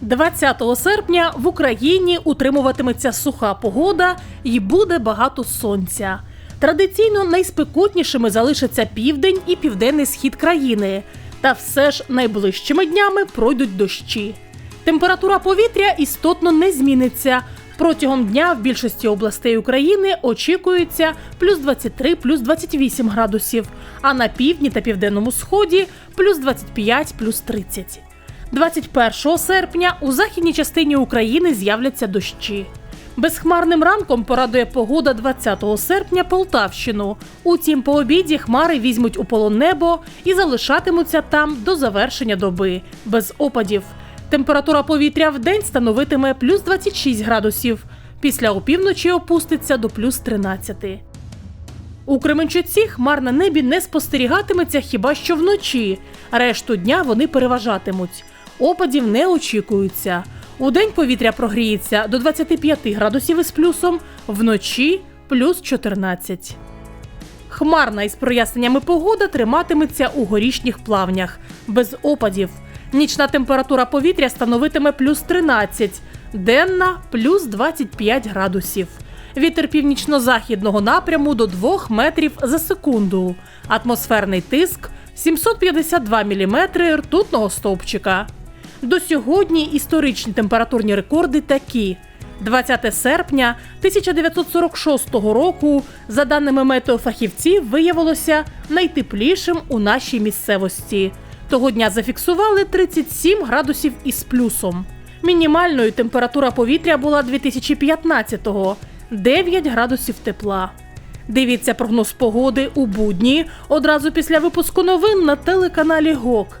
20 серпня в Україні утримуватиметься суха погода і буде багато сонця. Традиційно найспекотнішими залишаться південь і південний схід країни. Та все ж найближчими днями пройдуть дощі. Температура повітря істотно не зміниться. Протягом дня в більшості областей України очікується плюс 23, плюс 28 градусів, а на півдні та південному сході плюс 25, плюс 30. 21 серпня у західній частині України з'являться дощі. Безхмарним ранком порадує погода 20 серпня Полтавщину. Утім, по обіді хмари візьмуть у полон небо і залишатимуться там до завершення доби, без опадів. Температура повітря в день становитиме плюс 26 градусів. Після опівночі опуститься до плюс 13. У Кременчуці хмар на небі не спостерігатиметься хіба що вночі. Решту дня вони переважатимуть. Опадів не очікується. У день повітря прогріється до 25 градусів із плюсом, вночі плюс 14. Хмарна із проясненнями погода триматиметься у горішніх плавнях, без опадів. Нічна температура повітря становитиме плюс 13, денна плюс 25 градусів. Вітер північно-західного напряму до 2 метрів за секунду. Атмосферний тиск 752 мм ртутного стовпчика. До сьогодні історичні температурні рекорди такі. 20 серпня 1946 року, за даними метеофахівців, виявилося найтеплішим у нашій місцевості. Того дня зафіксували 37 градусів із плюсом. Мінімальною температура повітря була 2015-го – 9 градусів тепла. Дивіться прогноз погоди у будні одразу після випуску новин на телеканалі ГОК.